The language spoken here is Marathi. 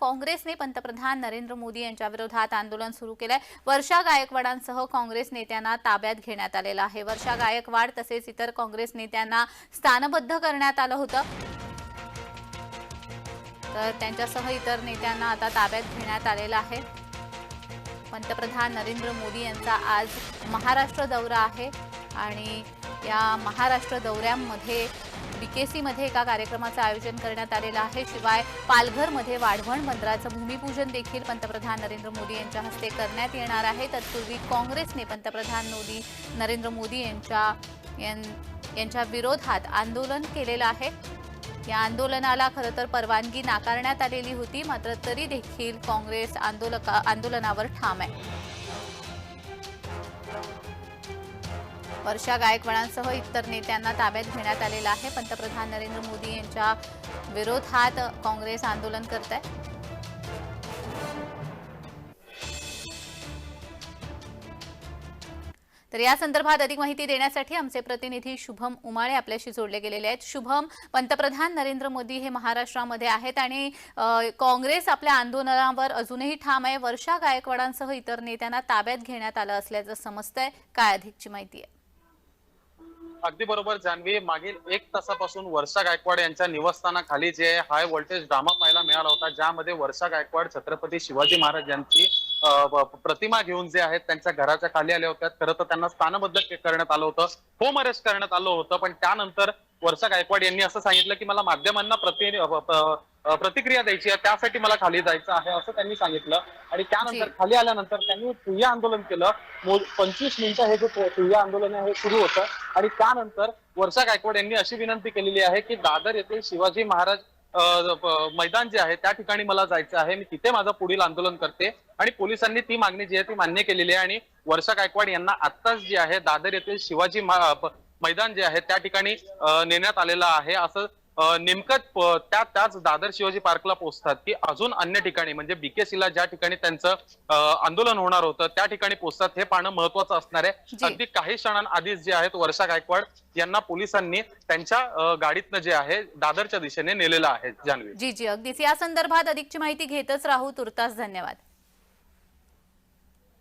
काँग्रेसने पंतप्रधान नरेंद्र मोदी यांच्या विरोधात आंदोलन सुरू केलंय. वर्षा गायकवाडांसह काँग्रेस नेत्यांना ताब्यात घेण्यात आलेलं आहे. वर्षा गायकवाड तसेच इतर काँग्रेस नेत्यांना स्थानबद्ध करण्यात आलं होतं. तर त्यांच्यासह इतर नेत्यांना आता ताब्यात घेण्यात आलेलं आहे. पंतप्रधान नरेंद्र मोदी यांचा आज महाराष्ट्र दौरा आहे आणि या महाराष्ट्र दौऱ्यांमध्ये बीकेसीमध्ये एका कार्यक्रमाचं आयोजन करण्यात आलेलं आहे. शिवाय पालघरमध्ये वाढवण बंदराचं भूमिपूजन देखील पंतप्रधान नरेंद्र मोदी यांच्या हस्ते करण्यात येणार आहे. तत्पूर्वी काँग्रेसने पंतप्रधान मोदी नरेंद्र मोदी यांच्या यां- यांच्या विरोधात आंदोलन केलेलं आहे. या आंदोलनाला खरं तर परवानगी नाकारण्यात आलेली होती मात्र तरी देखील काँग्रेस आंदोलक आंदोलनावर ठाम आहे. वर्षा गायकवाडांसह इतर नेत्यांना ताब्यात घेण्यात आलेलं आहे. पंतप्रधान नरेंद्र मोदी यांच्या विरोधात काँग्रेस आंदोलन करत आहे तर या संदर्भात अधिक माहिती देण्यासाठी आमचे प्रतिनिधी शुभम उमाळे आपल्याशी जोडले गेलेले आहेत. शुभम पंतप्रधान नरेंद्र मोदी हे महाराष्ट्रामध्ये आहेत आणि काँग्रेस आपल्या आंदोलनावर अजूनही ठाम आहे. वर्षा गायकवाडांसह इतर नेत्यांना ताब्यात घेण्यात आलं असल्याचं समजतंय. काय अधिकची माहिती आहे? अगदी बरोबर जान्हवी. मागील एक तासापासून वर्षा गायकवाड यांच्या निवासस्थानाखाली जे हाय व्होल्टेज ड्रामा पाहायला मिळाला होता ज्यामध्ये वर्षा गायकवाड छत्रपती शिवाजी महाराज यांची प्रतिमा घेऊन जे आहेत त्यांच्या घराच्या खाली आल्या होत्या. खरं तर त्यांना स्थानबद्ध करण्यात आलं होतं. होम अरेस्ट करण्यात आलं होतं. पण त्यानंतर वर्षा गायकवाड यांनी असं सांगितलं की मला माध्यमांना प्रति प्रतिक्रिया द्यायची आहे. त्यासाठी मला खाली जायचं आहे असं त्यांनी सांगितलं. आणि त्यानंतर. खाली आल्यानंतर त्यांनी ठिय्या आंदोलन केलं. मो- पंचवीस मिनिटं हे जे ठिय्या आंदोलन आहे हे सुरू होतं. आणि त्यानंतर वर्षा गायकवाड यांनी अशी विनंती केलेली आहे की दादर येथील शिवाजी महाराज मैदान जे आहे त्या ठिकाणी मला जायचं आहे. मी तिथे माझं पुढील आंदोलन करते. आणि पोलिसांनी ती मागणी जी आहे ती मान्य केलेली आहे. आणि वर्षा गायकवाड यांना आत्ताच जे आहे दादर येथील शिवाजी मैदान जे आहे त्या ठिकाणी नेण्यात आलेलं आहे असं नेमकं त्या त्याच दादर शिवाजी पार्कला पोहोचतात की अजून अन्य ठिकाणी म्हणजे बीकेसीला ज्या ठिकाणी त्यांचं आंदोलन होणार होतं त्या ठिकाणी पोहोचतात हे पाहणं महत्वाचं असणार आहे. अगदी काही क्षणांआधीच जे आहेत वर्षा गायकवाड यांना पोलिसांनी त्यांच्या गाडीतनं जे आहे दादरच्या दिशेने नेलेलं आहे जान्हवी. जी जी अगदीच. या संदर्भात अधिकची माहिती घेतच राहू. तुर्तास धन्यवाद.